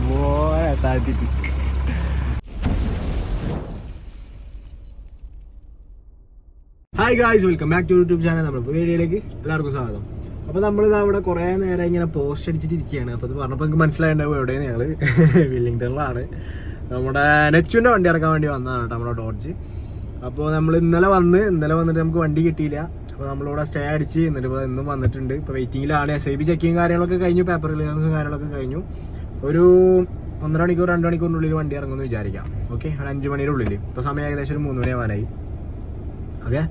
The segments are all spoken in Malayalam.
മോനെ താഴ്ത്തിട്ട് hi guys welcome back to YouTube channel. നമ്മുടെ വീഡിയോയിലേക്ക് എല്ലാവർക്കും സ്വാഗതം. അപ്പോൾ നമ്മൾ ഇവിടെ കുറേ നേരം ഇങ്ങനെ പോസ്റ്റ് അടിച്ചിട്ടിരിക്കുകയാണ്. അപ്പോൾ അത് പറഞ്ഞപ്പോൾ എനിക്ക് മനസ്സിലായിട്ടുണ്ടാവും എവിടെയാണ് ഞങ്ങൾ വില്ലിംഗ്ടണിലാണ്. നമ്മുടെ നെച്ചുവിന്റെ വണ്ടി ഇറക്കാൻ വേണ്ടി വന്നതാണ് കേട്ടോ നമ്മുടെ ഡോഡ്ജ്. അപ്പോൾ നമ്മൾ ഇന്നലെ വന്ന് ഇന്നലെ വന്നിട്ട് നമുക്ക് വണ്ടി കിട്ടിയില്ല. അപ്പോൾ നമ്മളിവിടെ സ്റ്റേ അടിച്ച് എന്നിട്ട് ഇന്നും വന്നിട്ടുണ്ട്. ഇപ്പോൾ വെയിറ്റിംഗിലാണ് എസ് ഐ ബി ചെക്കിങ് കാര്യങ്ങളൊക്കെ കഴിഞ്ഞു പേപ്പർ ക്ലിയറൻസും കാര്യങ്ങളൊക്കെ കഴിഞ്ഞു. ഒരു ഒന്നര മണിക്കൂർ രണ്ട് മണിക്കൂറിനുള്ളിൽ വണ്ടി ഇറങ്ങുമെന്ന് വിചാരിക്കാം. ഓക്കെ ഒരു അഞ്ച് മണിയുടെ ഉള്ളിൽ ഇപ്പോൾ സമയം ഏകദേശം ഒരു മൂന്ന് മണിയാവാനായി ഓക്കെ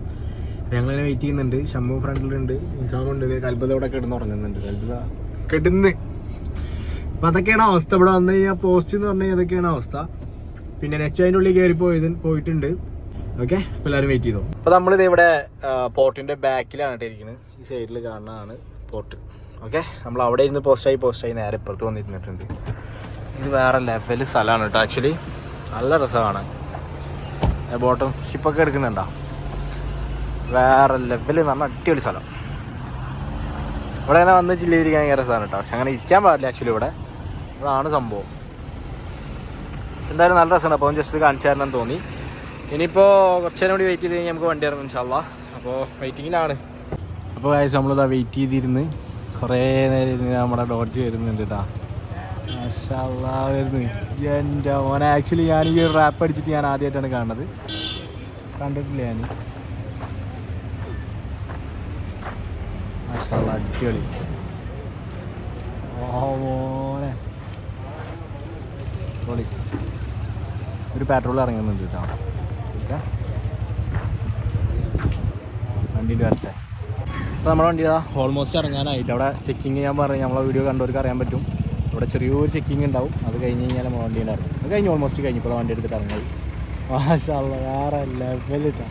ഞങ്ങളിങ്ങനെ വെയിറ്റ് ചെയ്യുന്നുണ്ട്. ഷമ്മു ഫ്രണ്ടിലുണ്ട് നിസാമുണ്ട് കൽപ്പത ഇവിടെ കിടന്ന് ഉറങ്ങുന്നുണ്ട്. കൽപ്പത കിടന്ന്. അപ്പൊ അതൊക്കെയാണ് അവസ്ഥ. ഇവിടെ വന്നു കഴിഞ്ഞാൽ പോസ്റ്റ് എന്ന് പറഞ്ഞാൽ ഇതൊക്കെയാണ് അവസ്ഥ. പിന്നെ നെച്ച് അതിന്റെ ഉള്ളിൽ കയറി പോയത് പോയിട്ടുണ്ട്. ഓക്കെ അപ്പൊ എല്ലാവരും വെയിറ്റ് ചെയ്തോ? അപ്പൊ നമ്മളിത് ഇവിടെ പോർട്ടിന്റെ ബാക്കിലാണ് ഇരിക്കുന്നത് ഈ സൈഡിൽ കാണുന്നതാണ് പോർട്ട്. ഓക്കെ നമ്മൾ അവിടെ ഇരുന്ന് പോസ്റ്റായി പോസ്റ്റായി നേരെ ഇപ്പുറത്ത് വന്നിരുന്നിട്ടുണ്ട്. ഇത് വേറെ ലെവൽ സ്ഥലമാണ് കേട്ടോ ആക്ച്വലി നല്ല രസമാണ്. ബോട്ടം ഷിപ്പൊക്കെ എടുക്കുന്നുണ്ടോ? വേറെ ലെവൽ നല്ല അടിപൊളി സ്ഥലം. ഇവിടെ അങ്ങനെ വന്ന് ചില്ലിരിക്കാൻ ഭയങ്കര സാധനം കേട്ടോ പക്ഷെ അങ്ങനെ ഇരിക്കാൻ പാടില്ല ആക്ച്വലി ഇവിടെ. അതാണ് സംഭവം. എന്തായാലും നല്ല രസമാണ്. അപ്പോൾ ജസ്റ്റ് കാണിച്ചു തരണം തോന്നി. ഇനിയിപ്പോൾ കുറച്ച് നേരം കൂടി വെയിറ്റ് ചെയ്ത് കഴിഞ്ഞാൽ നമുക്ക് വണ്ടി ഇറങ്ങും ഇൻഷാല്ല അപ്പോൾ വെയിറ്റിങ്ങിലാണ് അപ്പോൾ കാഴ്ച നമ്മളിതാ വെയിറ്റ് ചെയ്തിരുന്ന്. കുറേ നേരം ഇരുന്ന് നമ്മുടെ ഡോഡ്ജ് വരുന്നുണ്ട് കേട്ടോ വരുന്നു. എന്റെ മോനെ ആക്ച്വലി ഞാൻ ഈ റാപ്പ് അടിച്ചിട്ട് ഞാൻ ആദ്യമായിട്ടാണ് കാണുന്നത്. കണ്ടിട്ടില്ല ഞാൻ അടിപൊളി ഓ മോനെ. പൊളി. ഒരു പെട്രോൾ ഇറങ്ങുന്നുണ്ട് കേട്ടോ. വണ്ടിയിൽ വരട്ടെ. അപ്പോൾ നമ്മുടെ വണ്ടി ഓൾമോസ്റ്റ് ഇറങ്ങാനായിട്ട്. അവിടെ ചെക്കിങ് ഞാൻ പറഞ്ഞു നമ്മളെ വീഡിയോ കണ്ടവർക്ക് അറിയാൻ പറ്റും. അവിടെ ചെറിയൊരു ചെക്കിങ് ഉണ്ടാവും. അത് കഴിഞ്ഞ് കഴിഞ്ഞാൽ നമ്മൾ വണ്ടി ഉണ്ടായിരുന്നു അത് കഴിഞ്ഞ് ഓൾമോസ്റ്റ് കഴിഞ്ഞ് ഇപ്പോൾ വണ്ടി എടുത്തിട്ട് ഇറങ്ങി. മാഷാ വേറെ ലെവലിട്ടാ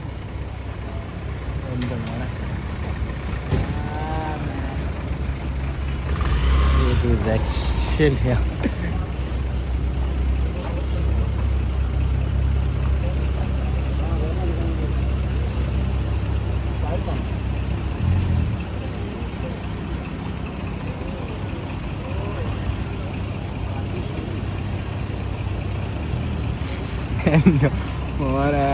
എന്റെ മോനെ ഇത് രക്ഷയില്ല എന്റെ മോനെ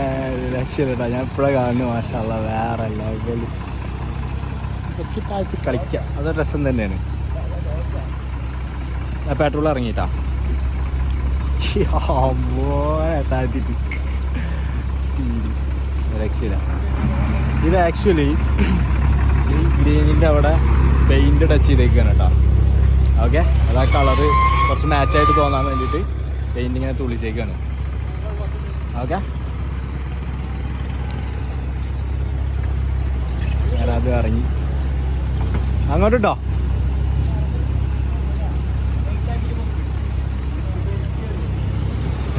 രക്ഷയില്ലട്ടാ ഞാൻ ഇപ്പോഴാണ് കാണുന്നു മാഷാല്ല വേറെ ലെവൽ ഒക്കെ താഴ്ത്തി കളിക്കാം അതൊരു രസം തന്നെയാണ് പെട്രോൾ ഇറങ്ങിയിട്ടാ. മോനെ താഴ്ത്തിട്ട് രക്ഷയില്ല ഇത് ആക്ച്വലി ഈ ഗ്രീനിന്റെ അവിടെ പെയിന്റ് ടച്ച് ചെയ്തേക്കാണ് കേട്ടോ. ഓക്കെ അത് ആ കളറ് കുറച്ച് മാച്ചായിട്ട് തോന്നാൻ വേണ്ടിയിട്ട് പെയിന്റ് ഇങ്ങനെ തുള്ളിച്ചേക്കാണ്. ഓക്കെ അത് ഇറങ്ങി. അങ്ങോട്ട് അങ്ങോട്ടോ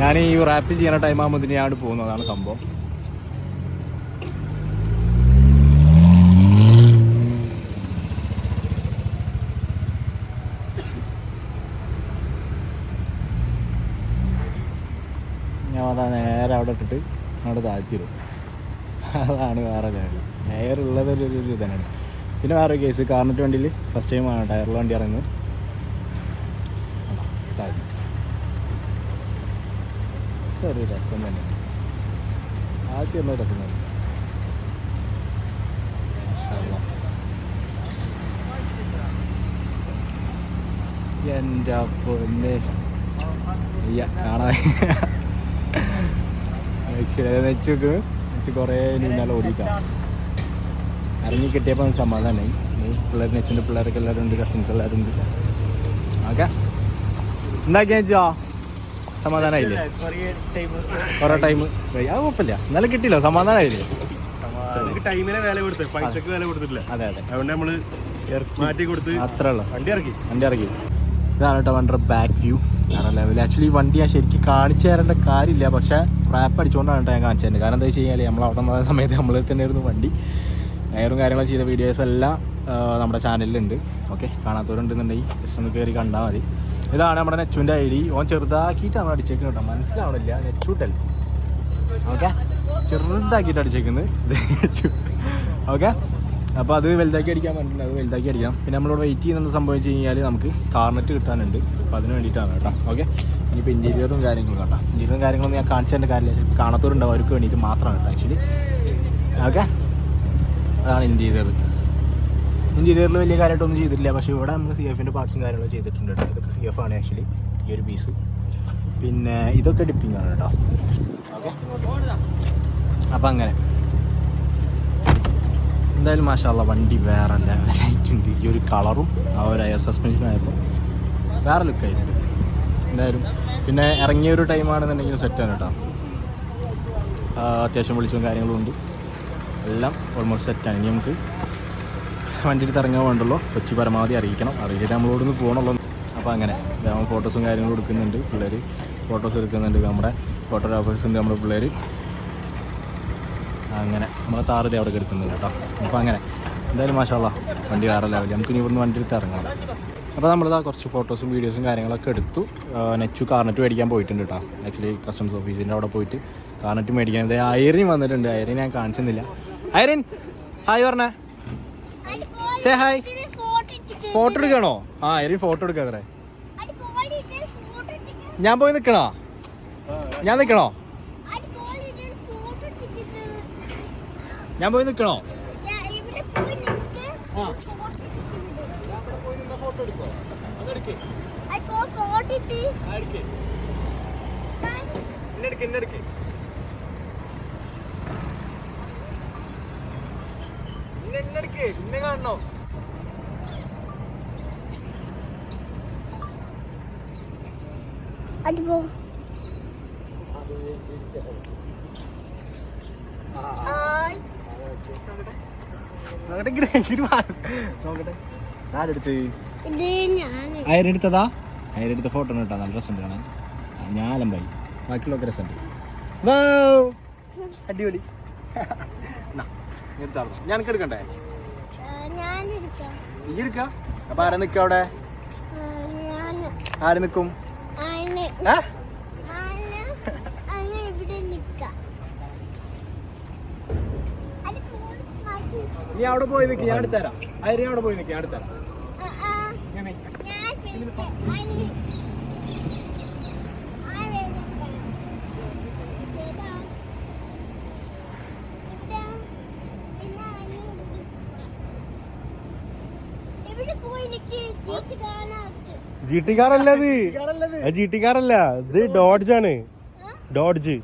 ഞാൻ ഈ റാപ്പ് ചെയ്യുന്ന ടൈം ആകുമ്പോൾ ഞാൻ അവിടെ പോകുന്നതാണ് സംഭവം. ഞാൻ അതാ നേരെ അവിടെ ഇട്ടിട്ട് അവിടെ താഴ്ത്തിരും അതാണ് വേറെ കാര്യം. നേരെ ഉള്ളത് ഒരു ഒരു ഇത് തന്നെയാണ്. പിന്നെ വേറെ കേസ് കാറിനിട്ട് വണ്ടിയിൽ ഫസ്റ്റ് ടൈം ആണ് ടയറിൽ വണ്ടി ഇറങ്ങുന്നത്. ഒരു രസം തന്നെയാണ് ആദ്യം ഒന്നും രസം തന്നെ. എന്റെ പൊന്നെ. കാണാ കാണാൻ. നെച്ച് കുറേ പിന്നാലെ ഓടിയിട്ടാണ് ഇറങ്ങി കിട്ടിയപ്പോൾ സമാധാനമായി പിള്ളേർ നെച്ചിന്റെ പിള്ളേരൊക്കെ എല്ലാവരും ഉണ്ട് കസിൻസ് എല്ലാവരും ഉണ്ട്. ഓക്കെ. എന്താക്കിയാ വെച്ചോ? സമാധാനമായില്ലേ കുറേ ടൈം അത് കുഴപ്പമില്ല. എന്നാലും കിട്ടിയില്ലോ സമാധാനമായില്ലേ ടൈമിനെ വില കൊടുത്ത്. പൈസക്ക് വില കൊടുത്തിട്ടില്ല. അതെ അതെ. അതുകൊണ്ട് നമ്മൾ മാറ്റി കൊടുത്ത് അത്രേ ഉള്ളൂ. വണ്ടി ഇറക്കി. വണ്ടി ഇറക്കി. ഇതാണ് കേട്ടോ വണ്ടിയുടെ ബാക്ക് വ്യൂ വേറെ ലെവൽ ആക്ച്വലി വണ്ടി ഞാൻ ശരിക്കും കാണിച്ചു തരേണ്ട കാര്യമില്ല. പക്ഷേ റാപ്പ് അടിച്ചുകൊണ്ടാണ് കേട്ടോ ഞാൻ കാണിച്ചു തരുന്നത്. കാരണം എന്താ വെച്ച് കഴിഞ്ഞാൽ നമ്മൾ അവിടെ നിന്ന സമയത്ത് നമ്മൾ തന്നെയായിരുന്നു വണ്ടി. എയറും കാര്യങ്ങളും ചെയ്ത വീഡിയോസ് എല്ലാം നമ്മുടെ ചാനലിലുണ്ട് ഓക്കെ കാണാത്തവരുണ്ടെന്നുണ്ടെങ്കിൽ ജസ്റ്റ് ഒന്ന് കയറി കണ്ടാൽ മതി. ഇതാണ് നമ്മുടെ നെച്ചുവിന്റെ ഐ ഡി. ഓൻ ചെറുതാക്കിയിട്ടാണ് അടിച്ചേക്കുന്നത് കേട്ടോ. മനസ്സിലാവണില്ല. നെച്ചൂട്ടൽ ഓക്കെ? ചെറുതാക്കിയിട്ട് അടിച്ചേക്കുന്നത് ഓക്കെ? അപ്പോൾ അത് വലുതാക്കി അടിക്കാൻ പറ്റുന്നുണ്ട് അത് വലുതാക്കി അടിക്കാം. പിന്നെ നമ്മളിവിടെ വെയിറ്റ് ചെയ്യുന്നത് സംഭവം കഴിഞ്ഞാൽ നമുക്ക് കാർനെറ്റ് കിട്ടാനുണ്ട്. അപ്പോൾ അതിന് വേണ്ടിയിട്ടാണ് കേട്ടോ. ഓക്കെ? ഇനിയിപ്പോൾ ഇന്റീരിയറും കാര്യങ്ങളും കേട്ടോ ഇന്റീരിയറും കാര്യങ്ങളൊന്നും ഞാൻ കാണിച്ചതിന്റെ കാര്യമില്ല. കാണാത്തവരുണ്ടാവും. അവർക്ക് വേണ്ടിയിട്ട് മാത്രമാണ് കേട്ടോ ആക്ച്വലി ഓക്കെ? അതാണ് ഇന്റീരിയർ ഇന്റീരിയറിൽ വലിയ കാര്യമായിട്ടൊന്നും ചെയ്തിട്ടില്ല. പക്ഷേ ഇവിടെ നമ്മൾ സി എഫിന്റെ പാർട്സും കാര്യങ്ങളും ചെയ്തിട്ടുണ്ട് കേട്ടോ. ഇതൊക്കെ സി എഫ് ആണ് ആക്ച്വലി ഈ ഒരു പീസ് പിന്നെ ഇതൊക്കെ ഡിപ്പിംഗ് ആണ് കേട്ടോ. ഓക്കെ അപ്പം അങ്ങനെ. എന്തായാലും മാഷാല്ല വണ്ടി വേറെ ലൈറ്റ് ഉണ്ട് ഈ ഒരു കളറും ആ ഒരു എയർ സസ്പെൻഷനും ആയപ്പോൾ വേറെ ലുക്കായിരുന്നു എന്തായാലും പിന്നെ ഇറങ്ങിയ ഒരു ടൈമാണെന്നുണ്ടെങ്കിൽ സെറ്റാണ് കേട്ടോ. ആ, അത്യാവശ്യം വിളിച്ചും കാര്യങ്ങളും ഉണ്ട്. എല്ലാം ഓൾമോസ്റ്റ് സെറ്റാണ് ഇനി നമുക്ക് വണ്ടിയിൽ ഇറങ്ങാൻ വേണ്ടുള്ളൂ. കൊച്ചി പരമാവധി അറിയിക്കണം. അറിയിച്ചിട്ട് നമ്മളോടൊന്ന് പോകണമല്ലോ അപ്പോൾ അങ്ങനെ. നമ്മൾ ഫോട്ടോസും കാര്യങ്ങളും എടുക്കുന്നുണ്ട് പിള്ളേർ ഫോട്ടോസ് എടുക്കുന്നുണ്ട് നമ്മുടെ ഫോട്ടോഗ്രാഫേഴ്സ് ഉണ്ട് നമ്മുടെ പിള്ളേർ അങ്ങനെ. നമ്മളെ താറ് അവിടെ എടുക്കുന്നുണ്ട് കേട്ടോ. അപ്പോൾ അങ്ങനെ. എന്തായാലും മാഷാല്ല വണ്ടി വേറെ ലെവലിൽ നമുക്ക് ഇനി ഇവിടുന്ന് വണ്ടി എടുത്ത് ഇറങ്ങാം. അപ്പോൾ നമ്മളിതാ കുറച്ച് ഫോട്ടോസും വീഡിയോസും കാര്യങ്ങളൊക്കെ എടുത്തു. നെച്ചു കാർനെറ്റ് മേടിക്കാൻ പോയിട്ടുണ്ട് കേട്ടോ. ആക്ച്വലി കസ്റ്റംസ് ഓഫീസിന്റെ അവിടെ പോയിട്ട് കാർനെറ്റ് മേടിക്കാൻ. ഐറിൻ വന്നിട്ടുണ്ട്. അയറിൻ ഞാൻ കാണിച്ചെന്നില്ല അയറിൻ ഹായ് പറഞ്ഞേ. Say ഹായ് ഫോട്ടോ എടുക്കണോ? ആ എരി ഫോട്ടോ എടുക്കാതെ ഞാൻ പോയി നിൽക്കണോ ഞാൻ നിൽക്കണോ ഞാൻ പോയി നിൽക്കണോ ആ. ഫോട്ടോ എടുക്കോ. അതെടുക്ക് അതെടുക്ക് എന്നെടുക്ക് എന്നെടുക്ക് ഇന്നെ എന്നെടുക്ക് ഇന്നെ കാണണോ. ഇത് ഞാൻ. അയരെടുത്തതാ? അയരെടുത്ത ഫോട്ടോ കേട്ടോ. നല്ല രസമുണ്ട് കാണാൻ. ആ, ഞാൻ അലമ്പായി. ബാക്കിയുള്ളൊക്കെ രസമുണ്ട്. അടിപൊളി. നാ, നീ എടുത്താർന്നോ? ഞാൻ എടുക്കണ്ടേ? ഈ എടുക്ക. അപ്പൊ ആരെ നിക്ക അവിടെ? ആര് നിക്കും? നീ അവിടെ പോയി നിൽക്കി ഞാൻ എടുത്തരാം അരി അവിടെ പോയി നിൽക്കി ഞാൻ എടുത്തരാം ആ, ആ, ഞാൻ നിക്ക്. ഞാൻ വിളിക്കാം. അതിന് ആ വിളിക്കാം. ഇതാ. ഇതാ. പിന്നെ അതിന് ഇവിടെ പോയി നിക്ക് ചേച്ചി കാണാത്ത ജി ടി കാർ അല്ല ഇതാണല്ലത്. G T കാറല്ല. ഇത് ഡോഡ്ജ് ആണ്. ആ? ഡോഡ്ജ്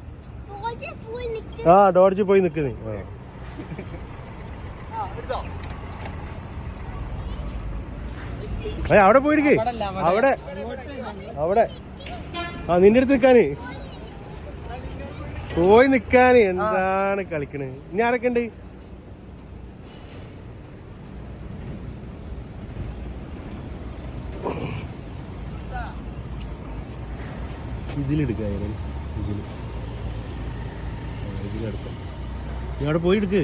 ആ ഡോഡ്ജ് പോയി നിക്കുന്നേ ആ, എടുത്തോ. അവിടെ പോയിരിക്കേ. അവിടെ. അവിടെ. ആ നിന്റെ അടുത്ത് നിക്കാന്. പോയി നിക്കാന്. എന്താണ് കളിക്കണേ? ഇനി ആരൊക്കെ ഉണ്ട്? ഇതിലെടുക്കായിരുന്നു. ഇതിൽ. ആ, ഇതിലെടുക്കാം. നീ അവിടെ പോയി എടുക്ക്.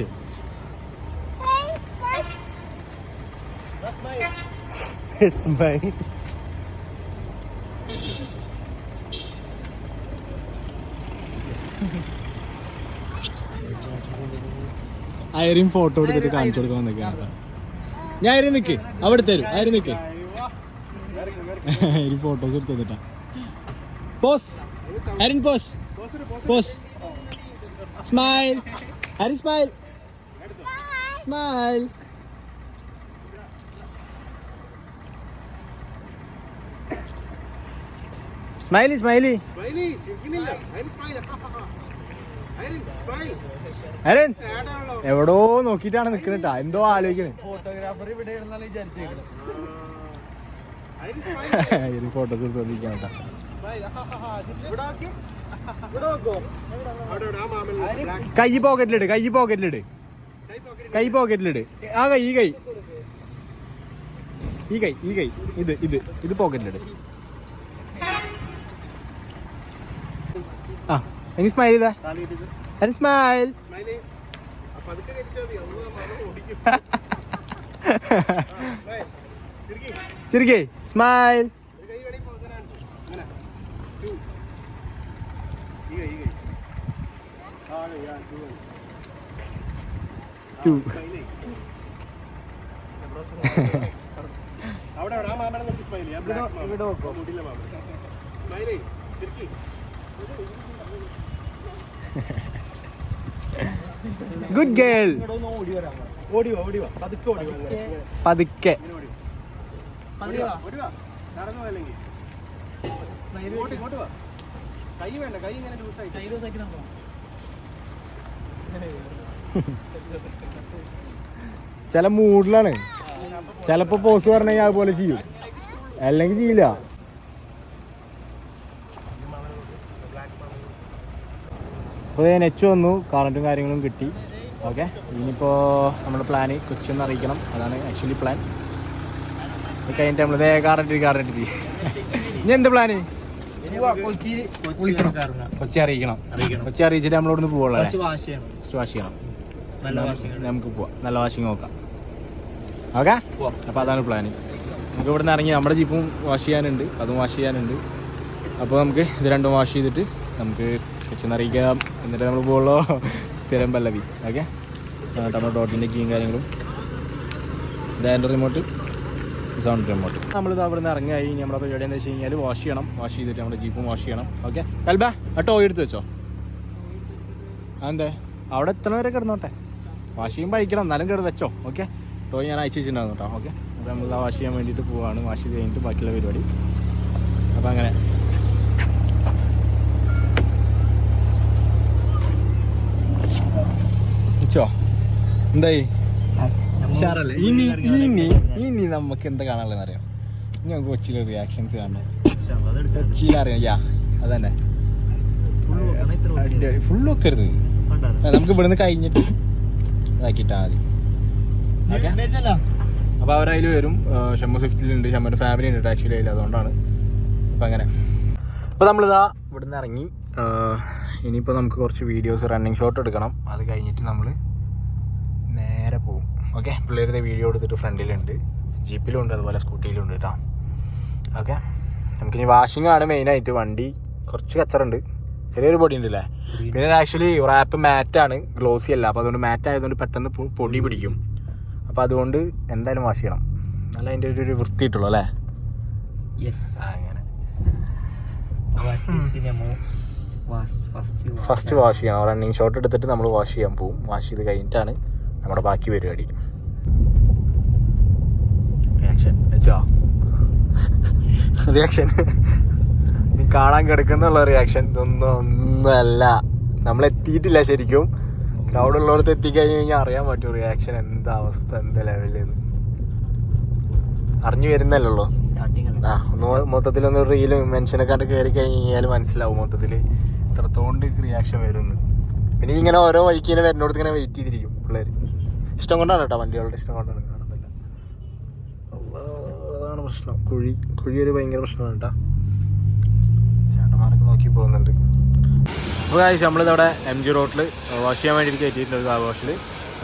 അയറിൻ ഫോട്ടോ എടുത്തിട്ട് കാണിച്ചു കൊടുക്കാൻ നിൽക്കുകയാണ് ഞാൻ അയറി നിക്ക്. അവിടെ തരും. അയറി അയരി ഫോട്ടോസ് എടുത്തു തന്നിട്ടാ. Pose Irene pose pose smile Hari smile smile smiley smiley എവിടോ നോക്കിട്ടാണ് നിക്കണട്ടാ എന്തോ ആലോചിക്കണേ. ഫോട്ടോസ് എടുത്തോണ്ടിരിക്കാം കേട്ടാ കൈ പോക്കറ്റിലിട് കൈ പോക്കറ്റിലിട്. കൈ പോക്കറ്റിലിട്. ആ കൈ ഈ കൈ. ഈ കൈ ഈ കൈ. ഇത് ഇത് ഇത് പോക്കറ്റിലിട്. ആ എനിക്ക് സ്മൈൽ ചെയ്താ. സ്മൈൽ ചിരിക്കേ. സ്മൈൽ ടു അവിടെ അവിടെ ആ മാമനെ നോക്കി സ്മൈൽ ചെയ്യാം ഇവിടെ ഇവിടെ നോക്കോ മുടിയില്ല മാമൻ സ്മൈൽ തിരിക്കി. ഗുഡ് ഗേൾ പതുക്കെ കൈ വേണ്ട കൈ ഇങ്ങനെ. പതുക്കെ ഇങ്ങനെ ഓടി വാ. ഓടി വാ, ഓടി വാ. നടന്നു അല്ലെങ്കിൽ ഇങ്ങോട്ട് ഇങ്ങോട്ട് വാ. കൈ വേണ്ട കൈ ഇങ്ങനെ ലൂസായിട്ട് ചില മൂഡിലാണ്. ചിലപ്പോ പോസ് പറഞ്ഞാൽ അതുപോലെ ചെയ്യും. അല്ലെങ്കിൽ ചെയ്യില്ല. അപ്പോൾ നെച്ച് വന്നു. കറണ്ടും കാര്യങ്ങളും കിട്ടി. ഓക്കെ ഇനിയിപ്പോൾ നമ്മുടെ പ്ലാന് കൊച്ചിന്ന് അറിയിക്കണം. അതാണ് ആക്ച്വലി പ്ലാൻ കഴിഞ്ഞിട്ട് നമ്മൾ ദേ കാറിട്ട് കാറിട്ട് ഇനി എന്ത് പ്ലാന് കൊച്ചി അറിയിക്കണം. കൊച്ചി അറിയിച്ചിട്ട് നമ്മളോട് പോവുള്ളൂ വാഷ് ചെയ്യണം നമുക്ക് പോവാം. നല്ല വാഷിംഗ് നോക്കാം. ഓക്കെ? അപ്പോൾ അതാണ് പ്ലാന് നമുക്ക് ഇവിടെ നിന്ന് ഇറങ്ങി നമ്മുടെ ജീപ്പും വാഷ് ചെയ്യാനുണ്ട്. അതും വാഷ് ചെയ്യാനുണ്ട്. അപ്പോൾ നമുക്ക് ഇത് രണ്ടും വാഷ് ചെയ്തിട്ട് നമുക്ക് കൊച്ചിന്ന് അറിയിക്കാം. എന്നിട്ട് നമ്മൾ പോകുള്ളൂ സ്ഥിരം പല്ലവി. ഓക്കെ? നമ്മുടെ ഡോട്ടിന്റെ കീയും കാര്യങ്ങളും. ഇതാന്റെ റിമോട്ട് സൗണ്ട് റിമോട്ട് നമ്മളിത് അവിടെ നിന്ന് ഇറങ്ങി ഇനി നമ്മുടെ പരിപാടി എന്താ വെച്ച് കഴിഞ്ഞാൽ വാഷ് ചെയ്യണം. വാഷ് ചെയ്തിട്ട് നമ്മുടെ ജീപ്പും വാഷ് ചെയ്യണം. ഓക്കെ? കൽബ ആ ടോയ് എടുത്ത് വെച്ചോ. അതെന്തേ? അവിടെ എത്തണവരെ കിടന്നോട്ടെ? വാഷ് ചെയ്യുമ്പോൾ എന്നാലും കേട് വെച്ചോ ഓക്കെ ടോയ് ഞാൻ അയച്ചു വെച്ചിട്ടുണ്ടായിരുന്നു കേട്ടോ ഓക്കെ അപ്പോൾ നമ്മൾ വാഷ് ചെയ്യാൻ വേണ്ടിയിട്ട് പോവാണ് വാഷ് ചെയ്ത് കഴിഞ്ഞിട്ട് ബാക്കിയുള്ള പരിപാടി. അപ്പോൾ അങ്ങനെ. എന്തായി? ഉഷാറല്ലേ? ഇനി ഇനി ഇനി നമുക്ക് എന്താ കാണാനുള്ളതെന്ന് അറിയാം? ഇനി നമുക്ക് കൊച്ചിയിലെ റിയാക്ഷൻസ് കാണണം. കൊച്ചിയിൽ അറിയാം യാ അതന്നെ. ഫുള്ള് വെക്കരുത് നമുക്ക് ഇവിടുന്ന് കഴിഞ്ഞിട്ട് ഇതാക്കിയിട്ടാ മതി. ഓക്കെ. അപ്പോൾ അവരതിൽ വരും. ഷമ്മ സ്വിഫ്റ്റിലുണ്ട്. ഷമ്മ ഫാമിലി ഉണ്ട് ആക്ച്വലി അതിൽ അതുകൊണ്ടാണ്. അപ്പം അങ്ങനെ. അപ്പോൾ നമ്മളിതാ ഇവിടുന്ന് ഇറങ്ങി. ഇനിയിപ്പോ ഇനിയിപ്പോൾ നമുക്ക് കുറച്ച് വീഡിയോസ് റണ്ണിങ് ഷോട്ട് എടുക്കണം. അത് കഴിഞ്ഞിട്ട് നമ്മൾ നേരെ പോകും ഓക്കെ? പിള്ളേരുടെ വീഡിയോ എടുത്തിട്ട് ഫ്രണ്ടിലുണ്ട്. ജീപ്പിലും ഉണ്ട് അതുപോലെ സ്കൂട്ടിയിലും ഉണ്ട് കേട്ടോ. ഓക്കെ? നമുക്കിനി വാഷിംഗ് ആണ് മെയിനായിട്ട് വണ്ടി കുറച്ച് കച്ചറുണ്ട്. ചെറിയൊരു പൊടി ഉണ്ടല്ലേ പിന്നെ ആക്ച്വലി റാപ്പ് ആണ് ഗ്ലോസി അല്ല. അപ്പോൾ അതുകൊണ്ട് മാറ്റ് ആയതുകൊണ്ട് പെട്ടെന്ന് പൊടി പിടിക്കും. അപ്പോൾ അതുകൊണ്ട് എന്തായാലും വാഷ് ചെയ്യണം. നല്ല അതിന്റെ ഒരു ഒരു വൃത്തി കിട്ടുള്ളൂ അല്ലേ അങ്ങനെ. ഫസ്റ്റ് വാഷ് ചെയ്യണം. റണ്ണിങ് ഷോട്ട് എടുത്തിട്ട് നമ്മൾ വാഷ് ചെയ്യാൻ പോകും വാഷ് ചെയ്ത് കഴിഞ്ഞിട്ടാണ് നമ്മുടെ ബാക്കി പരിപാടി. റിയാക്ഷൻ റിയാക്ഷൻ കാണാൻ കിടക്കുന്നുള്ള റിയാക്ഷൻ ഇതൊന്നും ഒന്നുമല്ല. നമ്മൾ എത്തിയിട്ടില്ല ശരിക്കും. ക്രൗഡ് ഉള്ളവർക്ക് എത്തിക്കഴിഞ്ഞ് കഴിഞ്ഞാൽ അറിയാൻ പറ്റും റിയാക്ഷൻ എന്താ അവസ്ഥ എന്താ ലെവലിൽ അറിഞ്ഞു വരുന്നല്ലോ ആ ഒന്ന് മൊത്തത്തിലൊന്ന് റീൽ മെൻഷനൊക്കെ കണ്ട് കയറി കഴിഞ്ഞ് കഴിഞ്ഞാൽ മനസ്സിലാവും മൊത്തത്തിൽ ഇത്രത്തോണ്ട് റിയാക്ഷൻ വരുന്നു. പിന്നെ ഇങ്ങനെ ഓരോ വഴിക്ക് ഇങ്ങനെ വരുന്നോടത്ത് ഇങ്ങനെ വെയിറ്റ് ചെയ്തിരിക്കും പിള്ളേർ ഇഷ്ടം കൊണ്ടാണ് കേട്ടോ വണ്ടികളുടെ ഇഷ്ടം കൊണ്ടാണ് കാണുന്നില്ല അള്ളാ, അതാണ് പ്രശ്നം. കുഴി കുഴി ഒരു ഭയങ്കര പ്രശ്നമാണ് കേട്ടോ. നോക്കി പോകുന്നുണ്ട്. അപ്പോൾ കാഴ്ച നമ്മളിതവിടെ എം ജി റോട്ടിൽ വാഷ് ചെയ്യാൻ വേണ്ടിയിട്ട് കയറ്റിയിട്ടുണ്ട് കാർ വാഷിൽ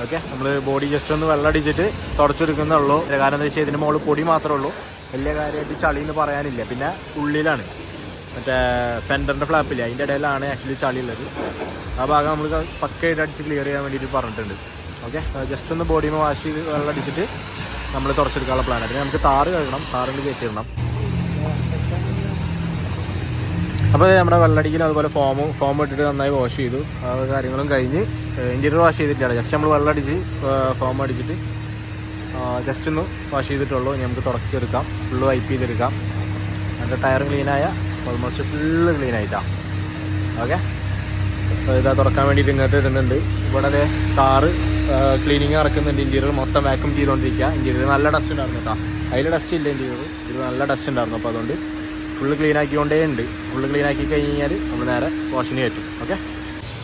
ഓക്കെ നമ്മൾ ബോഡി ജസ്റ്റ് ഒന്ന് വെള്ളം അടിച്ചിട്ട് തുടച്ചെടുക്കുന്നുള്ളൂ കാരണം എന്താ വെച്ചാൽ ഇതിന്റെ മുകളിൽ പൊടി മാത്രമേ ഉള്ളൂ. വലിയ കാര്യമായിട്ട് ചളി എന്ന് പറയാനില്ല. പിന്നെ ഉള്ളിലാണ്. മറ്റേ ഫെൻഡറിന്റെ ഫ്ലാപ്പില്ല അതിന്റെ ഇടയിലാണ് ആക്ച്വലി ചളി ഉള്ളത് ആ ഭാഗം നമ്മൾ പക്കയായിട്ട് അടിച്ച് ക്ലിയർ ചെയ്യാൻ വേണ്ടിയിട്ട് പറഞ്ഞിട്ടുണ്ട്. ഓക്കെ ജസ്റ്റ് ഒന്ന് ബോഡിയിൽ വാഷ് ചെയ്ത് വെള്ളം അടിച്ചിട്ട് നമ്മൾ തുടച്ചെടുക്കാനുള്ള പ്ലാനാണ് പിന്നെ നമുക്ക് താറ് കഴുകണം. താറിൽ കയറ്റിയിടണം. അപ്പോൾ നമ്മുടെ വെള്ളടിക്കലും അതുപോലെ ഫോമും ഫോം ഇട്ടിട്ട് നന്നായി വാഷ് ചെയ്തു. ആ കാര്യങ്ങളും കഴിഞ്ഞ് ഇന്റീരിയർ വാഷ് ചെയ്തിട്ടില്ല. ജസ്റ്റ് നമ്മൾ വെള്ളടിച്ച് ഫോം അടിച്ചിട്ട് ജസ്റ്റ് ഒന്ന് വാഷ് ചെയ്തിട്ടുള്ളൂ. നമുക്ക് തുടച്ചെടുക്കാം. ഫുള്ള് വൈപ്പ് ചെയ്തെടുക്കാം. അതിന്റെ ടയർ ക്ലീനായ ഓൾമോസ്റ്റ് ഫുള്ള് ക്ലീൻ ആയിട്ടാണ് ഓക്കെ ഇതാ തുറക്കാൻ വേണ്ടിയിട്ട് ഇങ്ങോട്ട് ഇടുന്നുണ്ട്. ഇവിടെ അതെ കാറ് ക്ലീനിങ് നടക്കുന്നുണ്ട്. ഇന്റീരിയർ മൊത്തം വാക്യൂം ചെയ്തുകൊണ്ടിരിക്കുക ഇന്റീരിയർ നല്ല ഡസ്റ്റ് ഉണ്ടായിരുന്നു കേട്ടോ. അതിൽ ഡസ്റ്റ് ഇല്ല ഇന്റീരിയർ ഇത് നല്ല ഡസ്റ്റ് ഉണ്ടായിരുന്നു. അപ്പോൾ അതുകൊണ്ട് ഫുള്ള് ക്ലീൻ ആക്കിക്കൊണ്ടേ ഉണ്ട് ഫുള്ള് ക്ലീൻ ആക്കി കഴിഞ്ഞ് കഴിഞ്ഞാൽ നമ്മൾ നേരെ വാഷിന് കയറ്റും. ഓക്കെ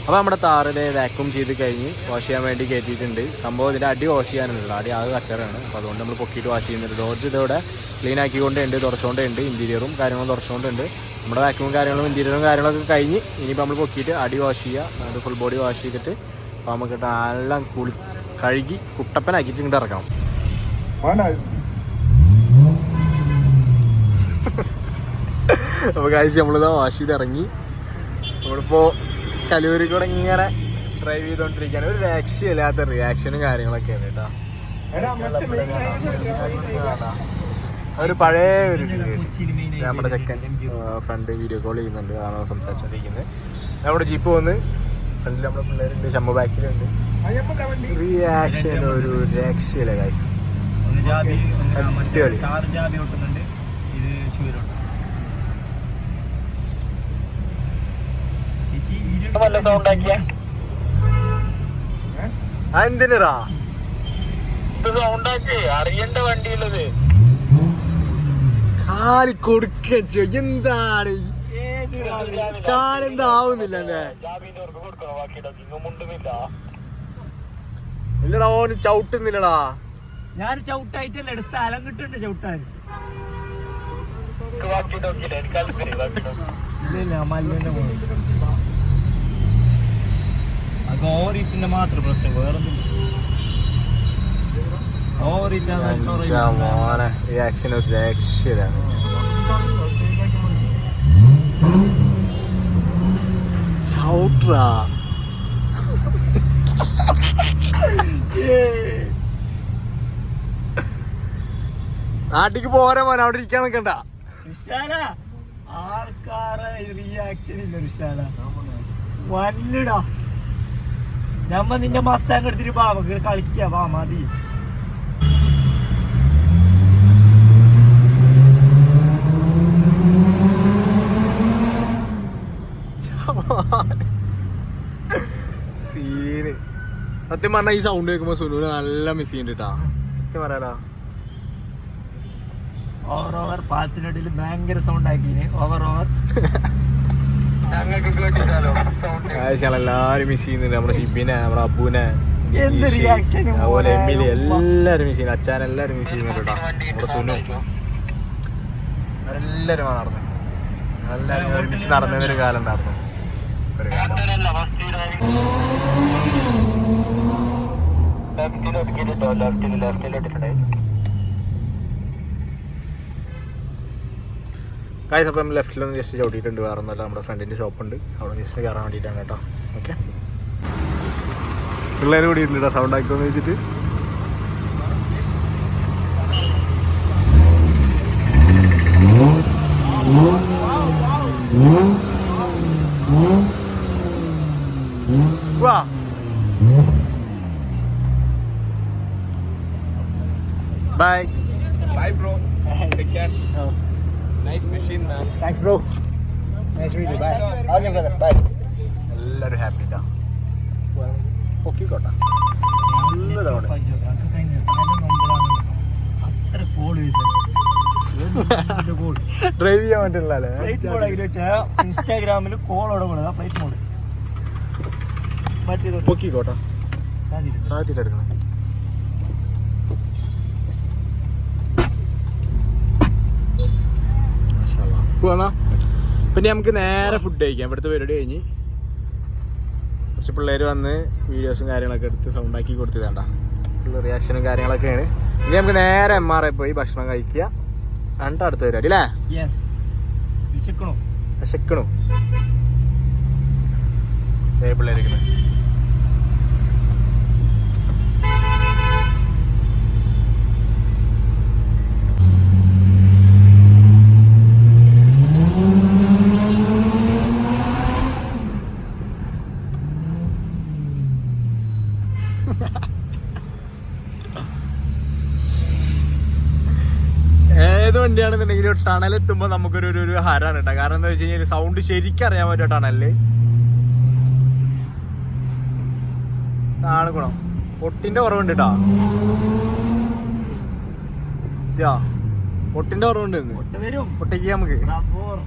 അപ്പോൾ നമ്മുടെ താറിലെ വാക്യൂം ചെയ്ത് കഴിഞ്ഞ് വാഷ് ചെയ്യാൻ വേണ്ടി കയറ്റിയിട്ടുണ്ട്. സംഭവം ഇതിന്റെ അടി വാഷ് ചെയ്യാനുണ്ട് അടി ആകെ കച്ചറാണ് അപ്പോൾ അതുകൊണ്ട് നമ്മൾ പൊക്കിയിട്ട് വാഷ് ചെയ്യുന്നുണ്ട്. ഡോർജ് ഇതോടെ ക്ലീൻ ആക്കിക്കൊണ്ടേ ഉണ്ട് തുടച്ചുകൊണ്ടേ ഉണ്ട് ഇന്റീരിയറും കാര്യങ്ങളും തുറച്ചുകൊണ്ടുണ്ട് നമ്മുടെ വാക്യൂമും കാര്യങ്ങളും ഇന്റീരിയറും കാര്യങ്ങളൊക്കെ കഴിഞ്ഞ് ഇനിയിപ്പോൾ നമ്മൾ പൊക്കിയിട്ട് അടി വാഷ് ചെയ്യുക അത് ഫുൾ ബോഡി വാഷ് ചെയ്തിട്ട് അപ്പോൾ നമുക്ക് എല്ലാം കുളി കഴുകി കുട്ടപ്പനാക്കിയിട്ട് ഇങ്ങോട്ട് ഇറക്കണം അപ്പോൾ കാഴ്ച നമ്മളിതാ വാഷ് ചെയ്ത് ഇറങ്ങി നമ്മളിപ്പോൾ കലൂരി കൂടെ ഇങ്ങനെ ഡ്രൈവ് ചെയ്തുകൊണ്ടിരിക്കുകയാണ് ഒരു രക്ഷയില്ലാത്ത റിയാക്ഷനും കാര്യങ്ങളൊക്കെയാണ് കേട്ടോ. ഒരു പഴയ ഒരു. നമ്മുടെ ചെക്കൻ ഫ്രണ്ട് വീഡിയോ കോൾ ചെയ്യുന്നുണ്ട്. ആണോ സംസാരിച്ചോണ്ടിരിക്കുന്നത് നമ്മുടെ ജീപ്പ് വന്ന് ഫ്രണ്ടിൽ നമ്മുടെ പിള്ളേരുണ്ട് ശമ്പ ബാക്കിലുണ്ട്. റിയാക്ഷൻ ഒരു രക്ഷയില്ല കാശ് അടിപൊളി. കാർ ജാബി ഓട്ടുന്നുണ്ട് ഇത് ഷൂരുണ്ട് ചേച്ചി വീഡിയോ എന്തിനാ അറിയണ്ട വണ്ടിയുള്ളത് കാലി കൊടുക്കോ എന്താണ്? എന്റെ ഇല്ലടാ ഓന് ചവിട്ടുന്നില്ലടാ. ഞാൻ ചവിട്ടായിട്ടല്ല എടുത്ത സ്ഥലം കിട്ടുന്നുണ്ട് ചവിട്ടാൻ. ഇല്ല മല്ലിന്റെ അത് ഓവറിറ്റിന്റെ മാത്രം പ്രശ്നം വേറൊന്നും ഓവർ മോനെ റിയാക്ഷൻ ഒരു രക്ഷയിലാണ് ചവിട്ടാ നാട്ടിക്ക് പോരാ മോനെ അവിടെ ഇരിക്കാൻ നിക്കണ്ട. വിശാല ആൾക്കാരെ റിയാക്ഷൻ ഇല്ല വിശാല വല്ലടാ. നമ്മ നിന്റെ മസ്താങ് എടുത്തിട്ട് നമുക്ക് കളിക്കാ. വാ മതി. സീന്. സത്യം പറഞ്ഞാൽ ഈ സൗണ്ട് കേൾക്കുമ്പോ സുനുവിന് നല്ല മിസ് ചെയ്യുന്നുണ്ട് കേട്ടാ സത്യം പറയാലോ ഓവർ ഓവർ പാലത്തിനടിയിൽ ഭയങ്കര സൗണ്ട് ആക്കിന് ഓവർ ഓവർ എല്ലാരും മിസ് ചെയ്യുന്നുണ്ട്. നമ്മുടെ ഷിബിനെ നമ്മുടെ അബുനെ അതുപോലെ എമ്മിലി. എല്ലാരും മിസ് ചെയ്യുന്നു അച്ഛൻ എല്ലാരും മിസ് ചെയ്യുന്നുണ്ട് കേട്ടോ. നമ്മുടെ സുനു. എല്ലാരും നടന്നു. എല്ലാരും ഒരുമിച്ച് നടന്നൊരു കാലം ഉണ്ടായിരുന്നു ഒരു കാലം. കായ് അപ്പം ലെഫ്റ്റിലൊന്ന് ജസ്റ്റ് ചവിട്ടിയിട്ടുണ്ട്. വേറെ ഒന്നല്ല നമ്മുടെ ഫ്രണ്ടിന്റെ ഷോപ്പ് ഉണ്ട്. അവിടെ ജസ്റ്റ് കയറാൻ വേണ്ടിയിട്ടാണ് കേട്ടോ. ഓക്കെ പിള്ളേർ കൂടി ഇരുന്നിട്ടാ സൗണ്ട് ആക്കുമെന്ന് വെച്ചിട്ട്. Bye. Bye bro. Take care. Care nice machine man thanks bro nice meet bye okay brother bye എല്ലാവരും ഹാപ്പി ഇതാ പൊക്കിക്കോട്ടെ. അത്ര കോൾ കോൾ ഡ്രൈവ് ചെയ്യാൻ പറ്റില്ല ഫ്ലൈറ്റ് മോഡ് ആക്കി വെച്ചാൽ ഇൻസ്റ്റാഗ്രാമിൽ കോൾ ഓടണതാ ഫ്ലൈറ്റ് മോഡ് മറ്റേത് പൊക്കിക്കോട്ടെ. താഴ്ത്തിട്ട് എടുക്കണം പോന്നാ? പിന്നെ നമുക്ക് നേരെ ഫുഡ് കഴിക്കാം. ഇവിടുത്തെ പരിപാടി കഴിഞ്ഞ് കുറച്ച് പിള്ളേർ വന്ന് വീഡിയോസും കാര്യങ്ങളൊക്കെ എടുത്ത് സൗണ്ട് ആക്കി കൊടുത്തതാണ്ട ഫുൾ റിയാക്ഷനും കാര്യങ്ങളൊക്കെയാണ്. ഇനി നമുക്ക് നേരെ എം ആർ ഐ പോയി ഭക്ഷണം കഴിക്കുക. കണ്ട അടുത്ത പരിപാടി അല്ലേ? വിശക്കണു. വിശക്കണോ. പിള്ളേരിക്കുന്നത് ഏത് വണ്ടിയാണെന്നുണ്ടെങ്കിലും ടണൽ എത്തുമ്പോ നമുക്കൊരു ഒരു ഒരു ഹരാണ് കേട്ടോ കാരണം എന്താ വെച്ച് കഴിഞ്ഞാൽ സൗണ്ട് ശരിക്കും അറിയാൻ പറ്റും ടണലിൽ ആണ് ഗുണം പൊട്ടിന്റെ കുറവുണ്ട് കേട്ടോ ചാ പൊട്ടിന്റെ കുറവുണ്ട് ഇന്ന്. ഒട്ട വരും. പൊട്ടിക്ക് നമുക്ക്. സബോർ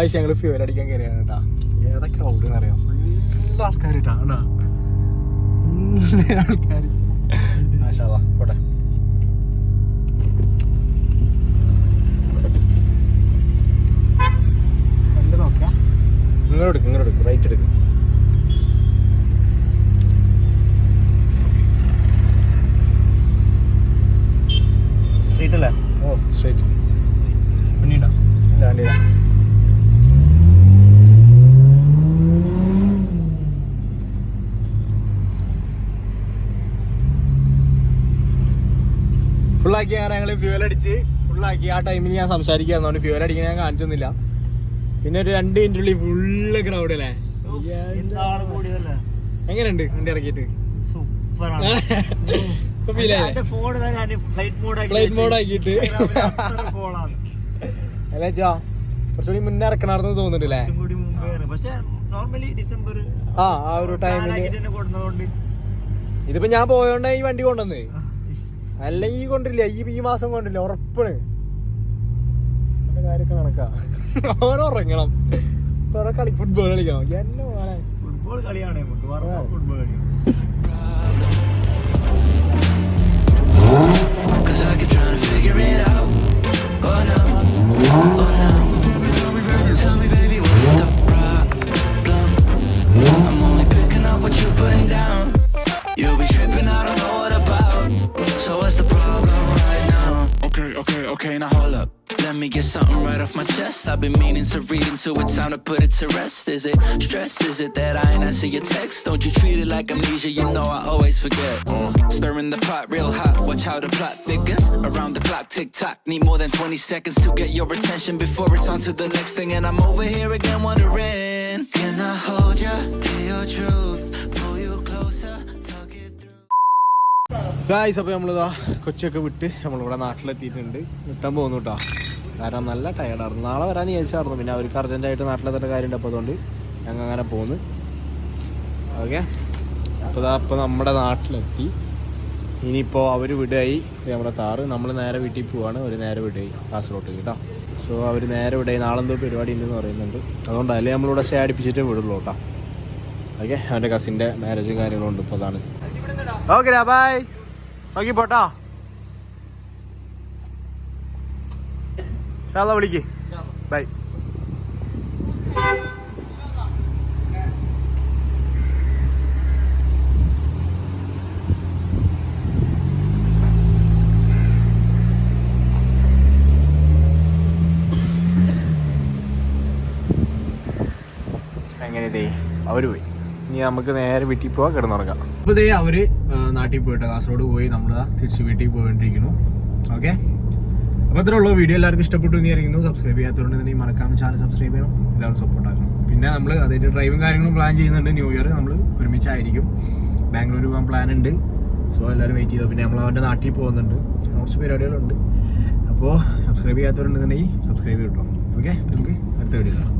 കാഴ്ച ഞങ്ങൾ ഫ്യൂൽ അടിക്കാൻ കയറിയാണ് കേട്ടാ ഏതാ ക്രൗഡ് അറിയാം? നല്ല ആൾക്കാർ കേട്ടാ ആൾക്കാർ മാഷാ പോട്ടെ. ഇങ്ങോട്ട് എടുക്കും റൈറ്റ് എടുക്കും. ഫുള്ളാക്കി ഞാൻ ഞങ്ങൾ ഫ്യൂൽ അടിച്ച് ഫുള്ളാക്കി ആ ടൈമിൽ ഞാൻ സംസാരിക്കാറുണ്ട് ഫ്യൂൽ അടിക്കാൻ ഞാൻ കാണിച്ചൊന്നുമില്ല. പിന്നെ ഒരു രണ്ട് മിനിറ്റ് ഉള്ളിൽ ഫുള്ള് ക്രൗഡ് അല്ലേ? എങ്ങനെയുണ്ട് വണ്ടി ഇറക്കിയിട്ട്? ഫ്ലൈറ്റ് മോഡ് ആക്കിയിട്ട്. അല്ലേ ചോ കുറച്ചുകൂടി മുന്നേ ഇറക്കണമായിരുന്നു തോന്നുന്നുണ്ടല്ലേ പക്ഷെ നോർമലി ഡിസംബർ ആ ആ ഒരു ടൈമിൽ ഇതിപ്പോ ഞാൻ പോയോണ്ടാ ഈ വണ്ടി കൊണ്ടുവന്ന്? അല്ലെങ്കിൽ കൊണ്ടില്ല ഈ ഈ മാസം കൊണ്ടില്ല ഉറപ്പാണ്. അവന്റെ കാര്യമൊക്കെ കണക്കാ ഓരോ ഉറങ്ങണം. കുറെ കളി ഫുട്ബോൾ കളിക്കണം? എന്നെ മോനെ ഫുട്ബോൾ കളിയാണ് ഫുട്ബോൾ കളിയാണ് Cause I keep trying to figure it out. Oh no, oh no. me get something right off my chest. I've been meaning to read into it, time to put it to rest. Is it stress? Is it that I ain't answer your text? Don't you treat it like amnesia? You know I always forget. Uh, stirring the pot real hot. Watch how the plot thickens. Around the clock, tick tock. Need more than 20 seconds to get your attention before it's on to the next thing. And I'm over here again wondering Can I hold ya? Hear your truth. Pull you closer. Talk it through. Guys അപ്പോൾ നമ്മളിതാ കൊച്ചിയൊക്കെ വിട്ട് നമ്മളിവിടെ നാട്ടിലെത്തിയിട്ടുണ്ട് വിട്ടാൻ പോകുന്നു കേട്ടോ കാരണം നല്ല ടയർഡായിരുന്നു നാളെ വരാൻ ചോദിച്ചായിരുന്നു പിന്നെ അവർക്ക് അർജന്റായിട്ട് നാട്ടിലെത്തേണ്ട കാര്യമുണ്ട്. അപ്പോൾ അതുകൊണ്ട് ഞങ്ങൾ അങ്ങനെ പോന്ന്. ഓക്കെ അപ്പോൾ ഇതാ അപ്പോൾ നമ്മുടെ നാട്ടിലെത്തി. ഇനിയിപ്പോൾ അവർ ഇത് നമ്മുടെ കാറ്. നമ്മൾ നേരെ വീട്ടിൽ പോവാണ്. ഒരു നേരെ വിടുകയായി. കാസർഗോട്ട് കേട്ടോ. സോ അവർ നേരെ വിടായി നാളെ എന്തോ പരിപാടി ഉണ്ടെന്ന് പറയുന്നുണ്ട്. അതുകൊണ്ട് അല്ലേ നമ്മളിവിടെ സ്റ്റേ അടിപ്പിച്ചിട്ടേ വിടുള്ളൂ കേട്ടോ. ഓക്കെ അവന്റെ കസിന്റെ മാരേജും കാര്യങ്ങളും ഉണ്ട്. ഇപ്പോൾ അതാണ്. ഓക്കെ ബൈ നോക്കി പോട്ടോ. ഷാള വിളിക്ക്. ബൈ അങ്ങനെ ഇതേ അവർ പോയി. ഇനി നമുക്ക് നേരെ വീട്ടിൽ പോവാ കിടന്നുറങ്ങാം. അപ്പൊ ഇതേ അവർ നാട്ടിൽ പോയിട്ട് കാസർഗോഡ് പോയി നമ്മളതാ തിരിച്ച് വീട്ടിൽ പോയിട്ടിരിക്കുന്നു ഓക്കെ അപ്പൊ ഇത്രയുള്ള വീഡിയോ എല്ലാവർക്കും ഇഷ്ടപ്പെട്ടു എന്ന് സബ്സ്ക്രൈബ് ചെയ്യാത്തതുകൊണ്ട് തന്നെ മറക്കാമ ചാനൽ സബ്സ്ക്രൈബ് ചെയ്യണം. എല്ലാവരും സപ്പോർട്ട് ആക്കണം. പിന്നെ നമ്മൾ അതായത് ഡ്രൈവും കാര്യങ്ങളും പ്ലാൻ ചെയ്യുന്നുണ്ട്. ന്യൂ ഇയർ നമ്മൾ ഒരുമിച്ചായിരിക്കും. ബാംഗ്ലൂർ പോകാൻ പ്ലാൻ ഉണ്ട്. സോ എല്ലാവരും വെയിറ്റ് ചെയ്തു. പിന്നെ നമ്മൾ അവന്റെ നാട്ടിൽ പോകുന്നുണ്ട്. കുറച്ച് പരിപാടികളുണ്ട്. അപ്പോൾ സബ്സ്ക്രൈബ് ചെയ്യാത്തവരുണ്ടെന്നുണ്ടെങ്കിൽ സബ്സ്ക്രൈബ് കിട്ടും ഓക്കെ നമുക്ക് അടുത്ത വീഡിയോ കാണാം.